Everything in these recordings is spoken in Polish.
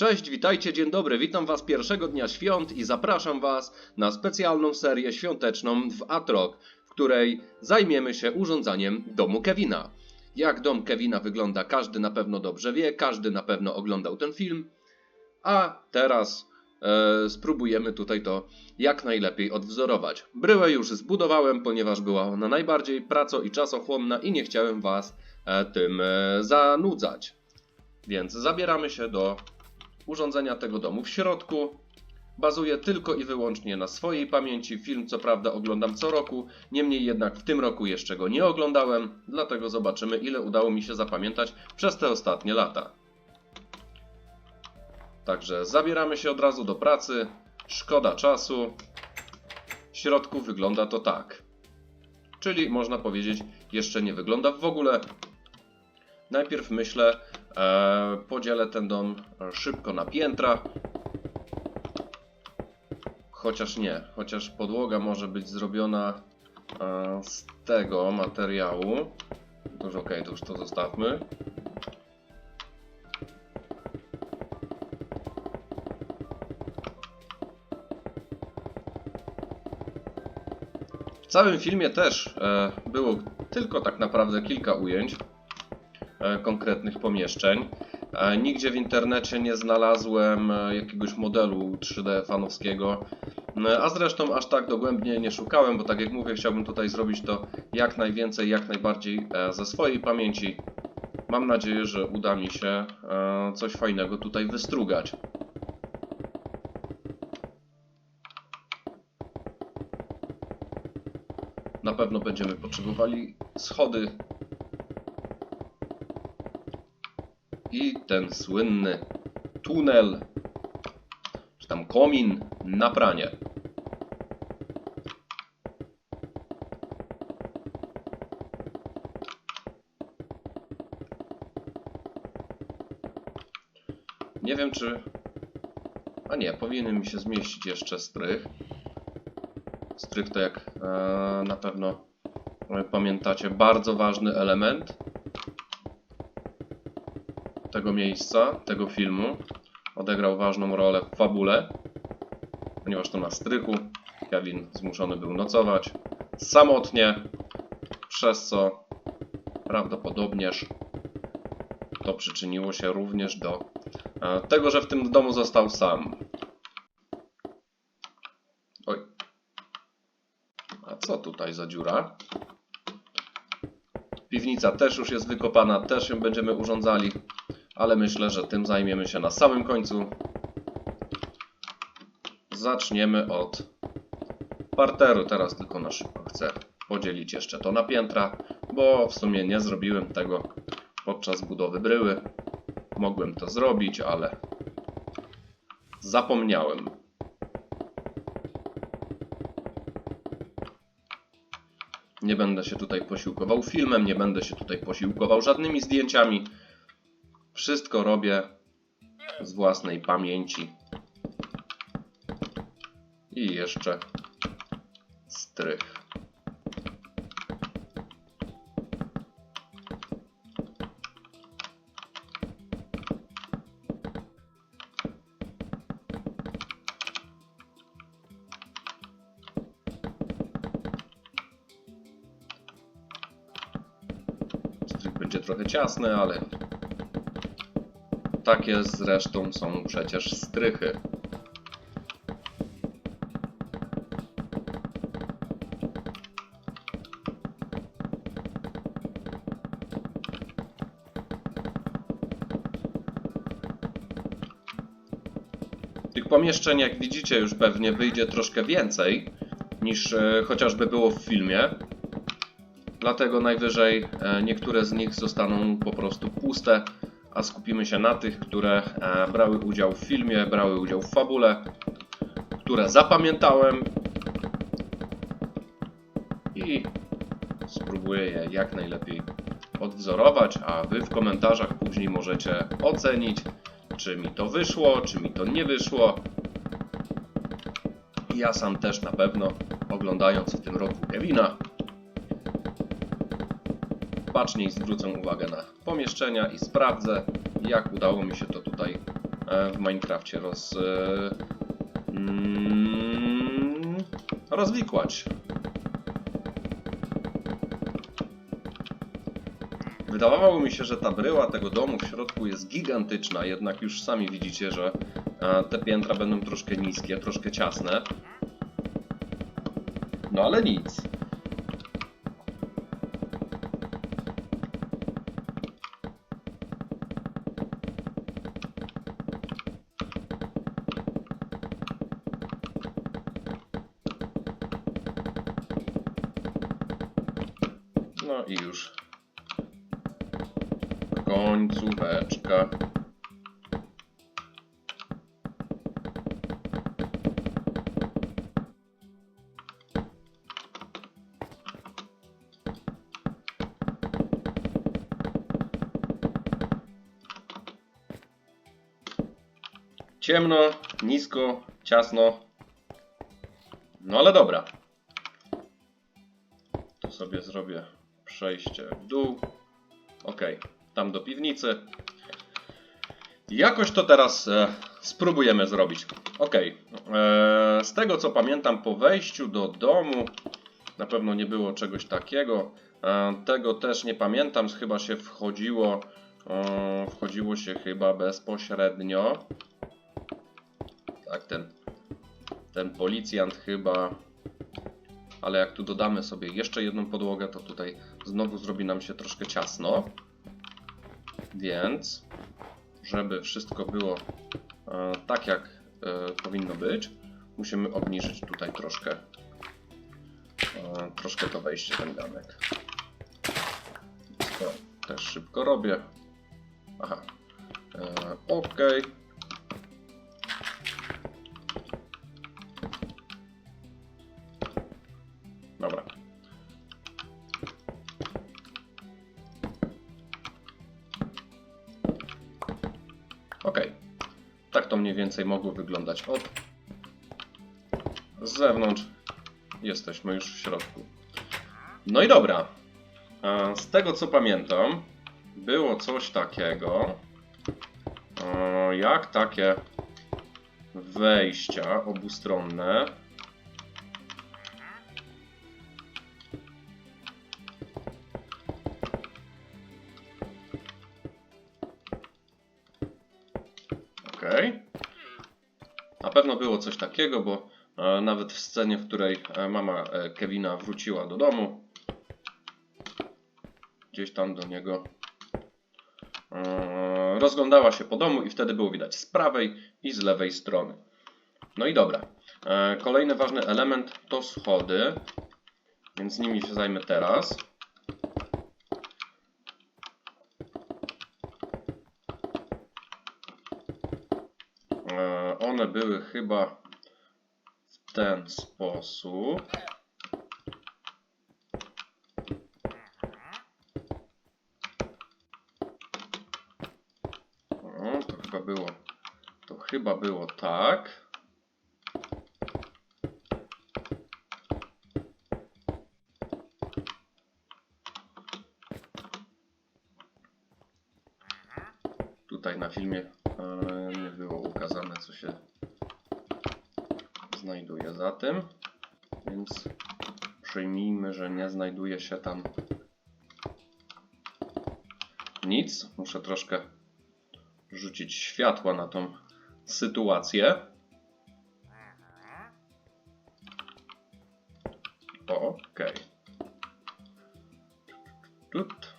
Cześć, witajcie, dzień dobry. Witam Was pierwszego dnia świąt i zapraszam Was na specjalną serię świąteczną w Atrok, w której zajmiemy się urządzaniem domu Kevina. Jak dom Kevina wygląda, każdy na pewno dobrze wie, każdy na pewno oglądał ten film. A teraz e, spróbujemy tutaj to jak najlepiej odwzorować. Bryłę już zbudowałem, ponieważ była ona najbardziej praco i czasochłonna i nie chciałem Was e, tym e, zanudzać. Więc zabieramy się do urządzenia tego domu. W środku bazuje tylko i wyłącznie na swojej pamięci. Film co prawda oglądam co roku, niemniej jednak w tym roku jeszcze go nie oglądałem, dlatego zobaczymy ile udało mi się zapamiętać przez te ostatnie lata. Także zabieramy się od razu do pracy. Szkoda czasu. W środku wygląda to tak. Czyli można powiedzieć, jeszcze nie wygląda w ogóle. Najpierw myślę, podzielę ten dom e, szybko na piętra. Chociaż nie, chociaż podłoga może być zrobiona e, z tego materiału. To już ok, to już to zostawmy. W całym filmie też e, było tylko tak naprawdę kilka ujęć e, konkretnych pomieszczeń. E, Nigdzie w internecie nie znalazłem e, jakiegoś modelu 3D fanowskiego. E, A zresztą aż tak dogłębnie nie szukałem, bo tak jak mówię, chciałbym tutaj zrobić to jak najwięcej, jak najbardziej e, ze swojej pamięci. Mam nadzieję, że uda mi się e, coś fajnego tutaj wystrugać. Na pewno będziemy potrzebowali schody i ten słynny tunel, czy tam komin na pranie. Nie wiem czy... A nie, powinien mi się zmieścić jeszcze strych. Strych to jak e, na pewno pamiętacie, bardzo ważny element tego miejsca, tego filmu. Odegrał ważną rolę w fabule, ponieważ to na strychu Kevin zmuszony był nocować samotnie, przez co prawdopodobnież to przyczyniło się również do e, tego, że w tym domu został sam. Oj. A co tutaj za dziura? Piwnica też już jest wykopana, też ją będziemy urządzali, ale myślę, że tym zajmiemy się na samym końcu. Zaczniemy od parteru. Teraz tylko na szybko chcę podzielić jeszcze to na piętra, bo w sumie nie zrobiłem tego podczas budowy bryły. Mogłem to zrobić, ale zapomniałem. Nie będę się tutaj posiłkował filmem, nie będę się tutaj posiłkował żadnymi zdjęciami. Wszystko robię z własnej pamięci. I jeszcze strych. Strych będzie trochę ciasny, ale takie zresztą są przecież strychy. Tych pomieszczeń, jak widzicie, już pewnie wyjdzie troszkę więcej niż e, chociażby było w filmie. Dlatego najwyżej e, niektóre z nich zostaną po prostu puste, a skupimy się na tych, które e, brały udział w filmie, brały udział w fabule, które zapamiętałem i spróbuję je jak najlepiej odwzorować, a Wy w komentarzach później możecie ocenić, czy mi to wyszło, czy mi to nie wyszło. Ja sam też na pewno, oglądając w tym roku Kevina, baczniej zwrócę uwagę na pomieszczenia i sprawdzę, jak udało mi się to tutaj e, w Minecrafcie roz, e, mm, rozwikłać. Wydawało mi się, że ta bryła tego domu w środku jest gigantyczna, jednak już sami widzicie, że e, te piętra będą troszkę niskie, troszkę ciasne. No ale nic. Ciemno, nisko, ciasno. No ale dobra. Tu sobie zrobię przejście w dół. Ok, tam do piwnicy. Jakoś to teraz e, spróbujemy zrobić. Ok, e, z tego co pamiętam, po wejściu do domu na pewno nie było czegoś takiego. E, tego też nie pamiętam, chyba się wchodziło, e, wchodziło się chyba bezpośrednio. Tak, ten, ten policjant chyba ale jak tu dodamy sobie jeszcze jedną podłogę, to tutaj znowu zrobi nam się troszkę ciasno. Więc, żeby wszystko było e, tak jak e, powinno być, musimy obniżyć tutaj troszkę e, troszkę to wejście ten ganek. To też szybko robię. Aha. E, ok. Mniej więcej mogło wyglądać od z zewnątrz. Jesteśmy już w środku. No i dobra. Z tego co pamiętam, było coś takiego, jak takie wejścia obustronne coś takiego, bo e, nawet w scenie, w której e, mama e, Kevina wróciła do domu, gdzieś tam do niego rozglądała się po domu i wtedy było widać z prawej i z lewej strony. No i dobra. Kolejny ważny element to schody, więc nimi się zajmę teraz. E, One były chyba w ten sposób. O, to chyba było. To chyba było tak. Się tam nic. Muszę troszkę rzucić światła na tą sytuację. Okej. Tut.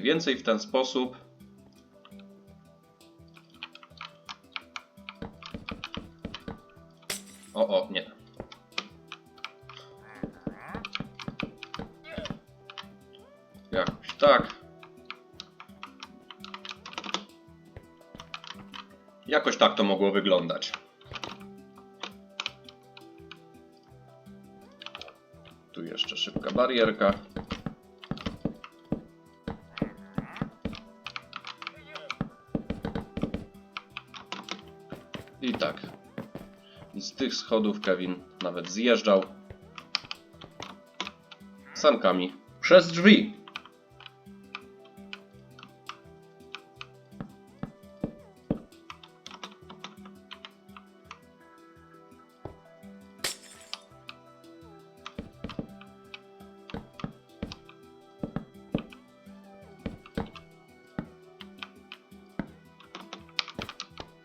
Mniej więcej w ten sposób. O, o, nie. Jakoś tak. Jakoś tak to mogło wyglądać. Tu jeszcze szybka barierka. Tych schodów Kevin nawet zjeżdżał sankami przez drzwi.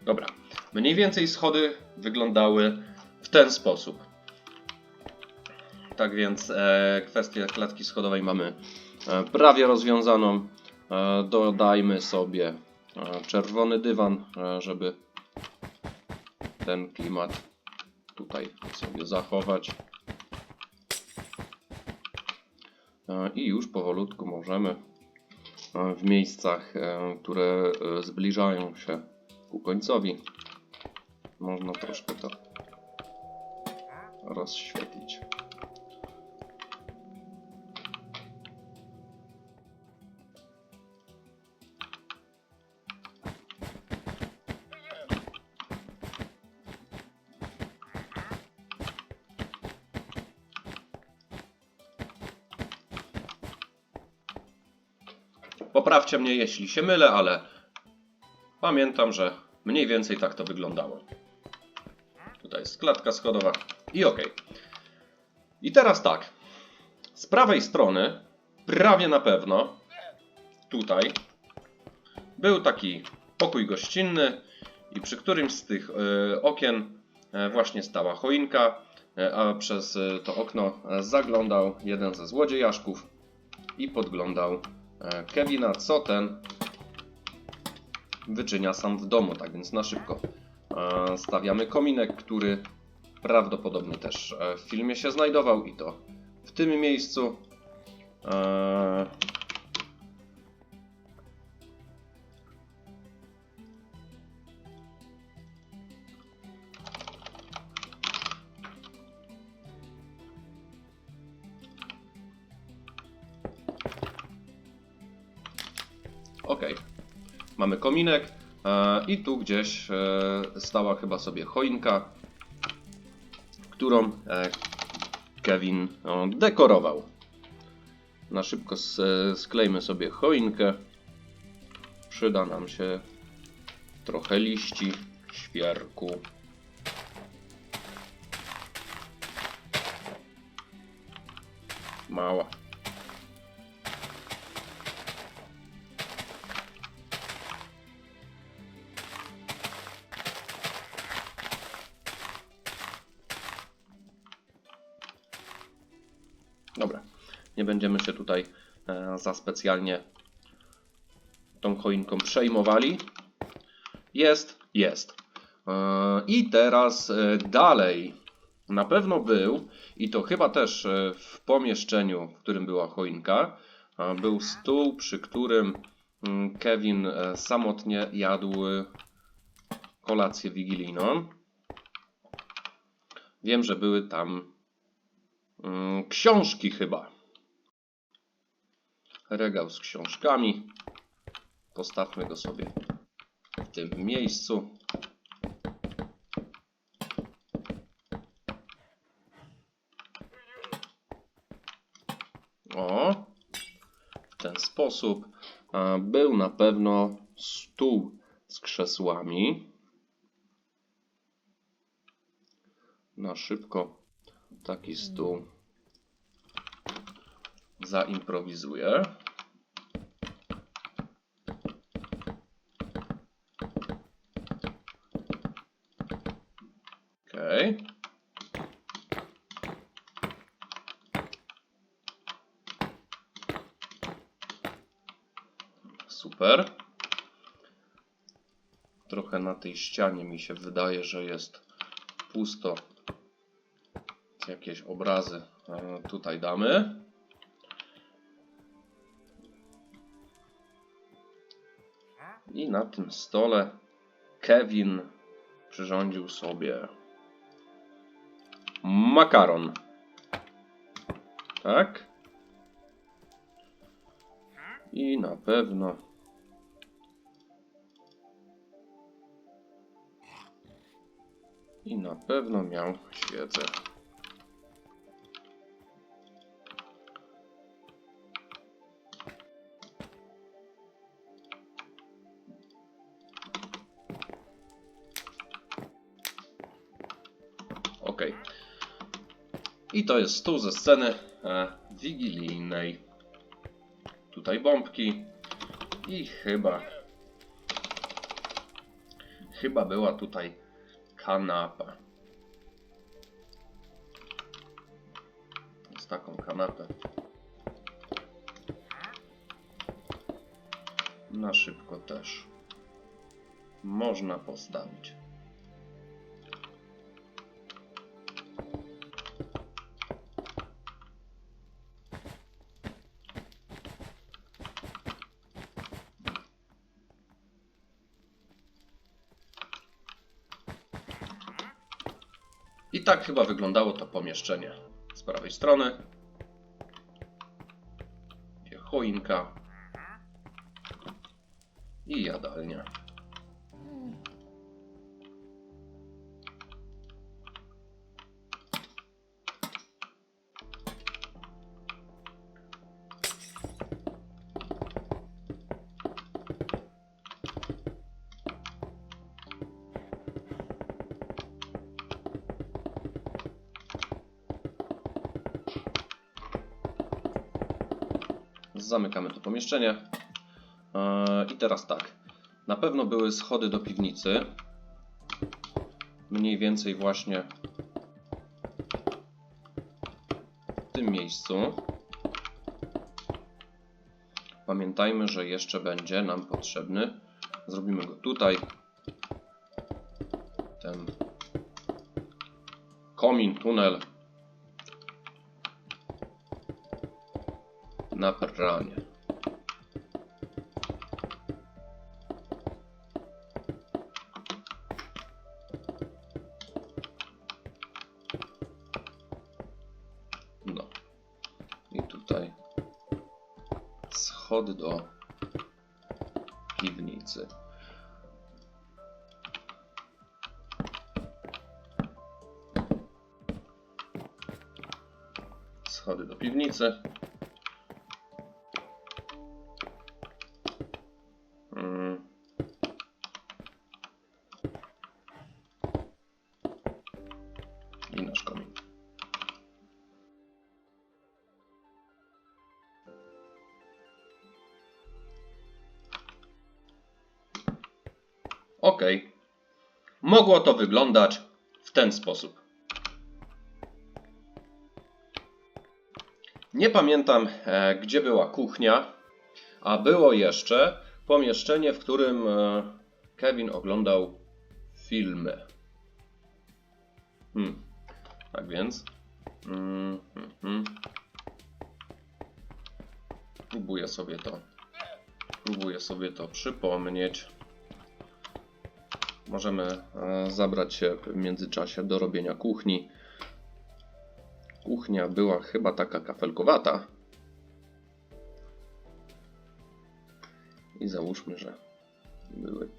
Dobra. Mniej więcej schody wyglądały w ten sposób. Tak więc e, kwestię klatki schodowej mamy e, prawie rozwiązaną. E, dodajmy sobie czerwony dywan, żeby ten klimat tutaj sobie zachować. I już powolutku możemy w miejscach, które zbliżają się ku końcowi, można troszkę to rozświetlić. Poprawcie mnie, jeśli się mylę, ale pamiętam, że mniej więcej tak to wyglądało. Jest klatka schodowa i ok. I teraz tak. Z prawej strony, prawie na pewno, tutaj, był taki pokój gościnny i przy którymś z tych e, okien e, właśnie stała choinka, e, a przez to okno zaglądał jeden ze złodziejaszków i podglądał Kevina, co ten wyczynia sam w domu, tak więc na szybko stawiamy kominek, który prawdopodobnie też e, w filmie się znajdował i to w tym miejscu. E, Ok. Mamy kominek e, i tu gdzieś e, stała chyba sobie choinka, którą e, Kevin dekorował. Na szybko sklejmy sobie choinkę. Przyda nam się trochę liści, świerku. Mała. Nie będziemy się tutaj e, za specjalnie tą choinką przejmowali. Jest, jest. E, I teraz e, dalej. Na pewno był, i to chyba też w pomieszczeniu, w którym była choinka, był stół, przy którym mm, Kevin samotnie jadł kolację wigilijną. Wiem, że były tam Mm, Książki chyba. Regał z książkami. Postawmy go sobie w tym miejscu. O, w ten sposób był na pewno stół z krzesłami. Na szybko taki stół zaimprowizuję. Okej. Super. Trochę na tej ścianie mi się wydaje, że jest pusto jakieś obrazy e, tutaj damy. Na tym stole Kevin przyrządził sobie makaron. Tak. I na pewno. I na pewno miał świecę. I to jest stół ze sceny e, wigilijnej. Tutaj bombki. I chyba. Chyba była tutaj kanapa. Z taką kanapę. Na szybko też. Można postawić. Tak chyba wyglądało to pomieszczenie. Z prawej strony. Choinka. I jadalnia. Zamykamy to pomieszczenie. Eee, I teraz tak. Na pewno były schody do piwnicy. Mniej więcej właśnie w tym miejscu. Pamiętajmy, że jeszcze będzie nam potrzebny. Zrobimy go tutaj. Ten komin, tunel na pranie. No. I tutaj schody do piwnicy. Schody do piwnicy. Ok. Mogło to wyglądać w ten sposób. Nie pamiętam, e, gdzie była kuchnia, a było jeszcze pomieszczenie, w którym e, Kevin oglądał filmy. Hmm. Tak więc. Mm, mm, mm. Próbuję sobie to. Próbuję sobie to przypomnieć. Możemy e, zabrać się w międzyczasie do robienia kuchni. Kuchnia była chyba taka kafelkowata. I załóżmy, że były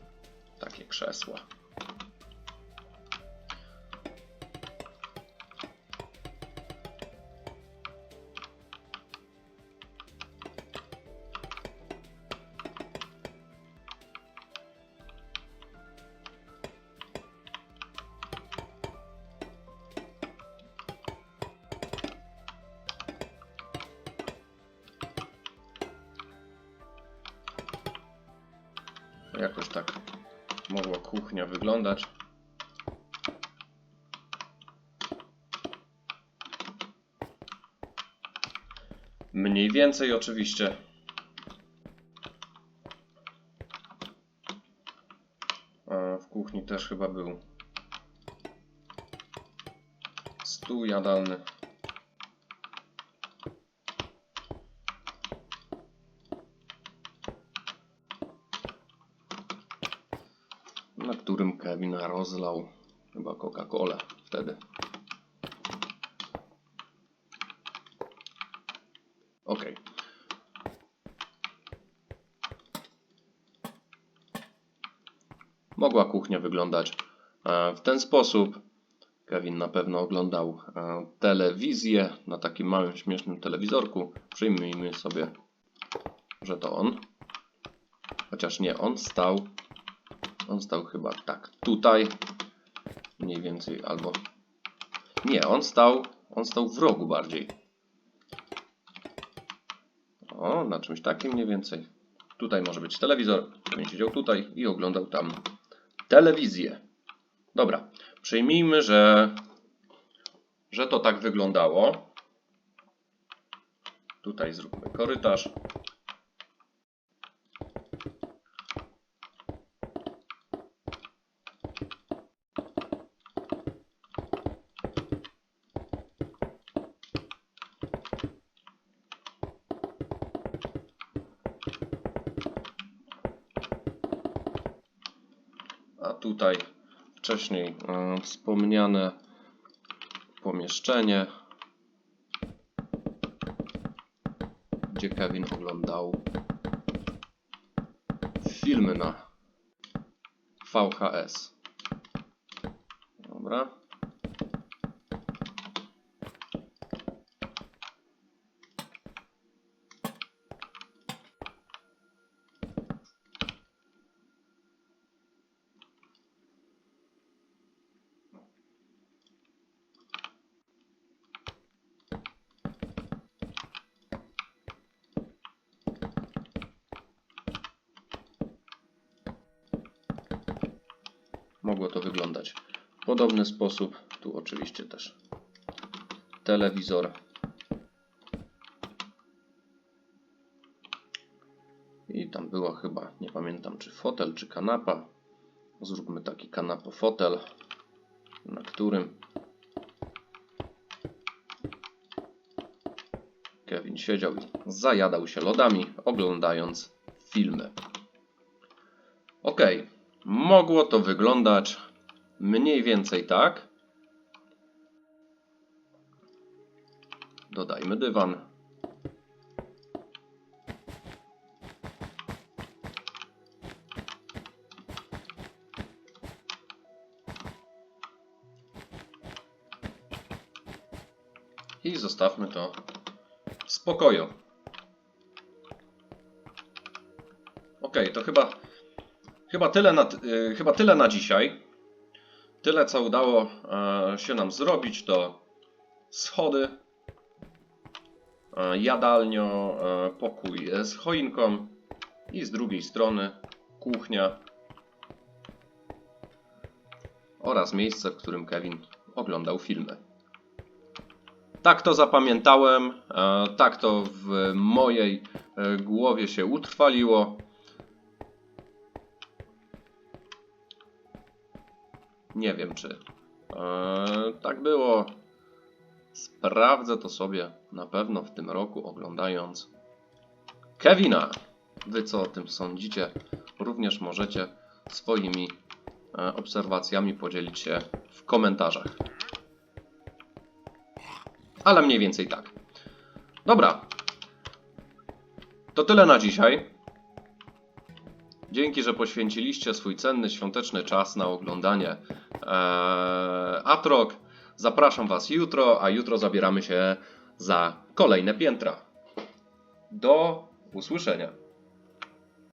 takie krzesła. Więcej oczywiście. W kuchni też chyba był stół jadalny. na którym Kevin rozlał chyba Coca-Colę wtedy. Mogła kuchnia wyglądać e, w ten sposób. Kevin na pewno oglądał e, telewizję na takim małym, śmiesznym telewizorku. Przyjmijmy sobie, że to on. Chociaż nie, on stał. On stał chyba tak tutaj. Mniej więcej, albo. Nie, on stał. On stał w rogu bardziej. O, na czymś takim mniej więcej. Tutaj może być telewizor. Kevin siedział tutaj i oglądał tam telewizję. Dobra, przyjmijmy, że, że to tak wyglądało. Tutaj zróbmy korytarz. Tutaj wcześniej e, wspomniane pomieszczenie, gdzie Kevin oglądał filmy na VHS. Dobra. Mogło to wyglądać w podobny sposób. Tu oczywiście też telewizor. I tam była chyba, nie pamiętam czy fotel, czy kanapa. Zróbmy taki kanapo-fotel, na którym Kevin siedział i zajadał się lodami, oglądając filmy. Mogło to wyglądać mniej więcej tak. Dodajmy dywan. I zostawmy to w spokoju. Ok, to chyba, chyba, tyle na, y, chyba tyle na dzisiaj. Tyle, co udało e, się nam zrobić, to schody, e, jadalnio, e, pokój z choinką i z drugiej strony kuchnia oraz miejsce, w którym Kevin oglądał filmy. Tak to zapamiętałem, tak to w mojej głowie się utrwaliło. Nie wiem, czy e, tak było. Sprawdzę to sobie na pewno w tym roku, oglądając Kevina. Wy co o tym sądzicie? Również możecie swoimi e, obserwacjami podzielić się w komentarzach. Ale mniej więcej tak. Dobra. To tyle na dzisiaj. Dzięki, że poświęciliście swój cenny świąteczny czas na oglądanie eee, Atrok. Zapraszam Was jutro, a jutro zabieramy się za kolejne piętra. Do usłyszenia.